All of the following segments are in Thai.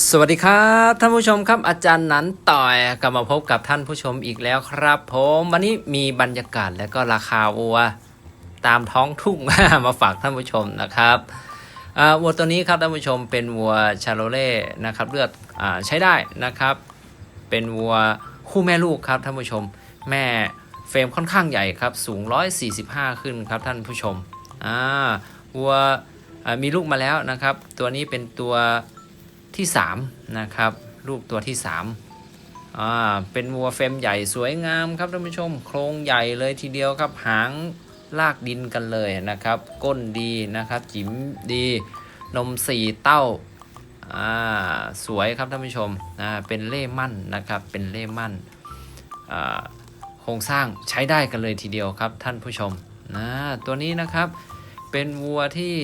สวัสดีครับท่านผู้ชมครับอาจารย์นันต่อยกลับมาพบกับท่านผู้ชมอีกแล้วครับ ผมวันนี้มีบรรยากาศและก็ราคาวัวตามท้องทุ่งมาฝากท่านผู้ชมนะครับวัวตัวนี้ครับท่านผู้ชมเป็นวัวชาโลเล่นะครับเลือดอใช้ได้นะครับ เป็นวัวคู่แม่ลูกครับท่านผู้ชม แม่เฟรมค่อนข้างใหญ่ครับสูง 145 ขึ้นครับท่านผู้ชมวัวมีลูกมาแล้วนะครับ ตัวนี้เป็นตัว ที่3นะครับลูกตัวที่3อ่าเป็นวัวเฟรมใหญ่สวยงามครับท่านผู้ชมโครงใหญ่เลยทีเดียวครับหางลากดินกันเลยนะครับ ก้นดีนะครับจิ๋มดีนมสีเต้าอ่าสวยครับท่านผู้ชมอ่าเป็นเล่มั่นนะครับเป็นเล่มั่นอ่าโครงสร้างใช้ได้กันเลยทีเดียวครับท่านผู้ชมนะตัวนี้นะครับเป็นวัวที่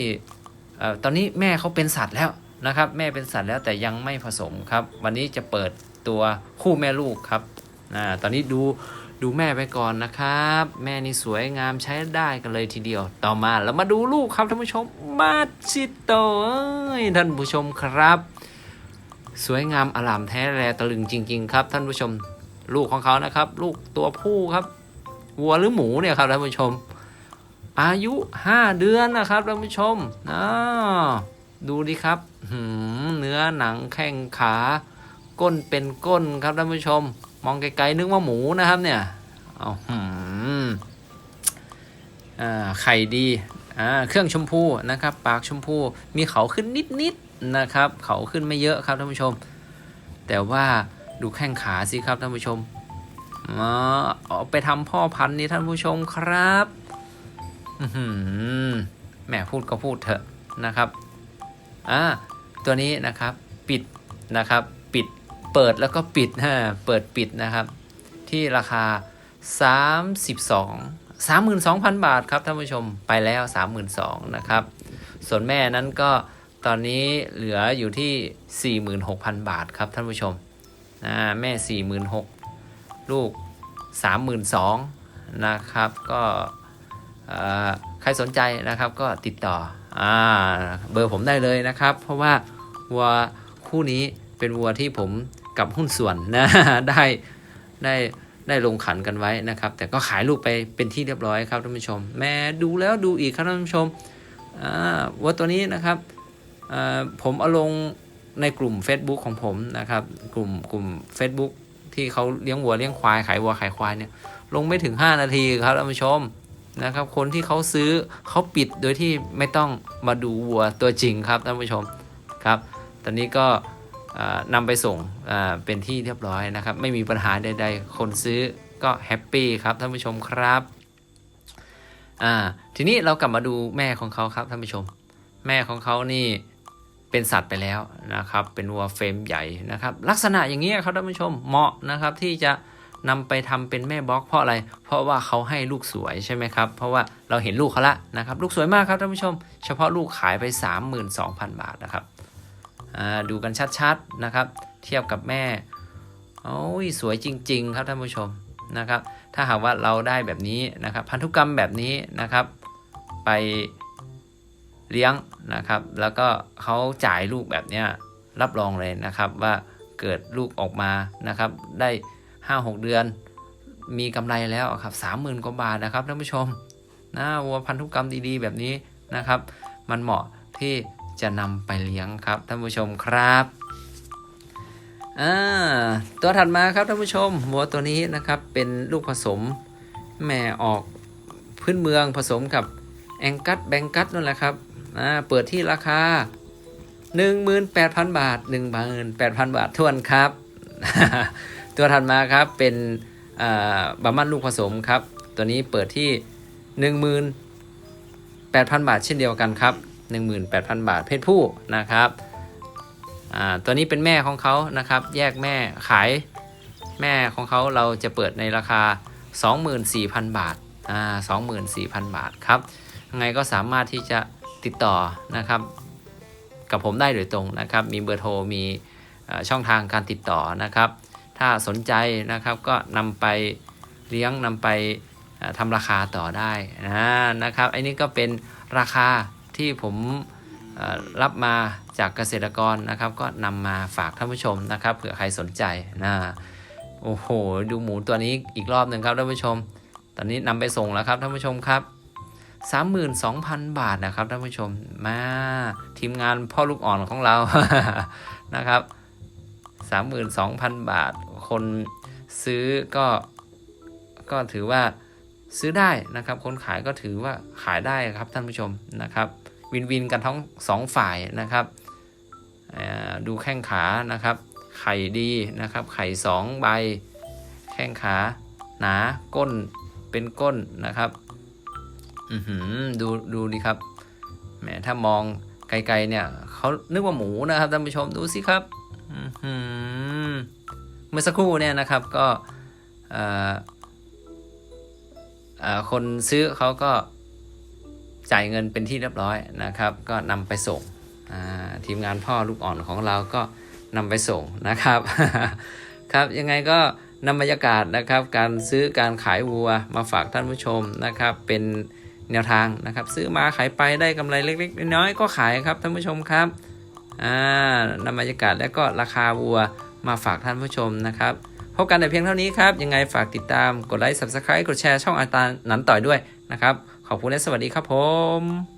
อ่อตอนนี้แม่เขาเป็นสัตว์แล้ว นะครับ แม่เป็นสัตว์แล้วแต่ยังไม่ผสมครับ วันนี้จะเปิดตัวคู่แม่ลูกครับอ่าตอนนี้ดูดูแม่ไปก่อนนะครับ แม่นี่สวยงามใช้ได้กันเลยทีเดียว ต่อมาเรามาดูลูกครับท่านผู้ชมมาชิโตเอ้ยท่านผู้ชมครับ สวยงามอลามแท้แลตะลึงจริง ๆ ครับ ท่านผู้ชมลูกของเขานะครับ ลูกตัวผู้ครับวัวหรือหมูเนี่ยครับท่านผู้ชม อายุ 5 เดือนนะครับท่านผู้ชมอ่า ดูดิครับหืมเนื้อหนังแข้งขา ก้นเป็นก้นครับท่านผู้ชม มองไกลๆนึกว่าหมูนะครับเนี่ยเอาหืมอ่าไข่ดีอ่าเครื่องชมพูนะครับ ปากชมพูมีเขาขึ้นนิดๆนะครับ เขาขึ้นไม่เยอะครับท่านผู้ชม แต่ว่าดูแข้งขาสิครับท่านผู้ชมเอาไปทำพ่อพันธุ์นี่ท่านผู้ชมครับอืแหมพูดก็พูดเถอะนะครับ อ่าตัวนี้นะครับปิดนะครับปิดเปิดแล้วก็ปิดฮะเปิดปิดนะครับ ที่ราคา 32 32,000 บาทครับท่านผู้ชมไปแล้ว 32,000นะครับส่วนแม่นั้นก็ตอนนี้เหลืออยู่ที่ 46,000 บาทครับท่านผู้ชมอ่าแม่ 46,000ลูก 32,000นะครับก็ ใครสนใจนะครับก็ติดต่ออเบอร์ผมได้เลยนะครับ เพราะว่าวัวคู่นี้เป็นวัวที่ผมกับหุ้นส่วนนะได้ได้ได้ลงขันกันไว้นะครับ แต่ก็ขายลูกไปเป็นที่เรียบร้อยครับท่านผู้ชม แม่ดูแล้วดูอีกครับท่านผู้ชมวัวตัวนี้นะครับผมเอาลงในกลุ่ม Facebook ของผมนะครับ กลุ่มกลุ่ม Facebook ที่เขาเลี้ยงวัวเลี้ยงควายขายวัวขายควายเนี่ยลงไม่ถึง 5 นาทีครับท่านผู้ชม นะครับ คนที่เขาซื้อเขาปิดโดยที่ไม่ต้องมาดูวัวตัวจริงครับท่านผู้ชมครับ ตอนนี้ก็นำไปส่งเป็นที่เรียบร้อยนะครับ ไม่มีปัญหาใด ๆ คนซื้อก็แฮปปี้ครับท่านผู้ชมครับทีนี้เรากลับมาดูแม่ของเขาครับท่านผู้ชม แม่ของเขานี่เป็นสัตว์ไปแล้วนะครับ เป็นวัวเฟรมใหญ่นะครับ ลักษณะอย่างนี้ครับท่านผู้ชมเหมาะนะครับที่จะ นำไปทำเป็นแม่บล็อกเพราะอะไร เพราะว่าเขาให้ลูกสวยใช่ไหมครับ เพราะว่าเราเห็นลูกเขาละนะครับ ลูกสวยมากครับท่านผู้ชม เฉพาะลูกขายไป 32,000 บาทนะครับ ดูกันชัดๆนะครับ เทียบกับแม่ โอ้ยสวยจริง ๆ ครับท่านผู้ชมนะครับ ถ้าหากว่าเราได้แบบนี้นะครับ พันธุกรรมแบบนี้นะครับ ไปเลี้ยงนะครับ แล้วก็เขาจ่ายลูกแบบเนี้ยรับรองเลยนะครับว่าเกิดลูกออกมานะครับ ได้ ห้าหกเดือน มีกำไรแล้วครับสามหมื่นกว่าบาทนะครับท่านผู้ชมนะวัวพันธุกรรมดีๆ แบบนี้นะครับ มันเหมาะที่จะนำไปเลี้ยงครับท่านผู้ชมครับตัวถัดมาครับท่านผู้ชมวัวตัวนี้นะครับเป็นลูกผสมแม่ออกพื้นเมืองผสมกับแองกัสแบงกัสนั่นแหละครับเปิดที่ราคา 18,000 บาท 18,000 บาททวนครับ ตัวถัดมาครับเป็นบาร์มันลูกผสมครับ ตัวนี้เปิดที่ 18,000 บาทเช่นเดียวกันครับ 18,000 บาทเพศผู้นะครับตัวนี้เป็นแม่ของเขานะครับ แยกแม่ขายแม่ของเขาเราจะเปิดในราคา 24,000 บาทอ่า24,000 บาทครับยังไงก็สามารถที่จะติดต่อนะครับกับผมได้โดยตรงนะครับ มีเบอร์โทร มีช่องทางการติดต่อนะครับ ถ้าสนใจนะครับก็นำไปเลี้ยงนำไปทำราคาต่อได้นะนะครับไอ้นี่ก็เป็นราคาที่ผมรับมาจากเกษตรกรนะครับ ก็นำมาฝากท่านผู้ชมนะครับเผื่อใครสนใจนะโอ้โห ดูหมูตัวนี้อีกรอบหนึ่งครับท่านผู้ชม ตอนนี้นำไปส่งแล้วครับท่านผู้ชมครับ 32,000 บาทนะครับท่านผู้ชมมาทีมงานพ่อลูกอ่อนของเรานะครับ 32,000 บาท คนซื้อก็ก็ถือว่าซื้อได้นะครับ คนขายก็ถือว่าขายได้ครับท่านผู้ชมนะครับ วินวินกันทั้งสองฝ่ายนะครับ ดูแข้งขานะครับ ไข่ดีนะครับ ไข่สองใบ แข้งขาหนาก้นเป็นก้นนะครับอือหือดูดูดิครับแหมถ้ามองไกลๆเนี่ยเขานึกว่าหมูนะครับท่านผู้ชมดูสิครับ อือหือ เมื่อสักครู่เนี่ยนะครับก็คนซื้อเขาก็จ่ายเงินเป็นที่เรียบร้อยนะครับ ก็นำไปส่งทีมงานพ่อลูกอ่อนของเราก็นำไปส่งนะครับครับยังไงก็นำบรรยากาศนะครับ การซื้อการขายวัวมาฝากท่านผู้ชมนะครับ เป็นแนวทางนะครับ ซื้อมาขายไปได้กำไรเล็กๆน้อยๆก็ขายครับท่านผู้ชมครับนำบรรยากาศและก็ราคาวัว มาฝากท่านผู้ชมนะครับ พบกันแต่เพียงเท่านี้ครับ ยังไงฝากติดตามกดไลค์ subscribe กดแชร์ช่องอาตาหนันต่อยด้วยนะครับ ขอบคุณและสวัสดีครับผม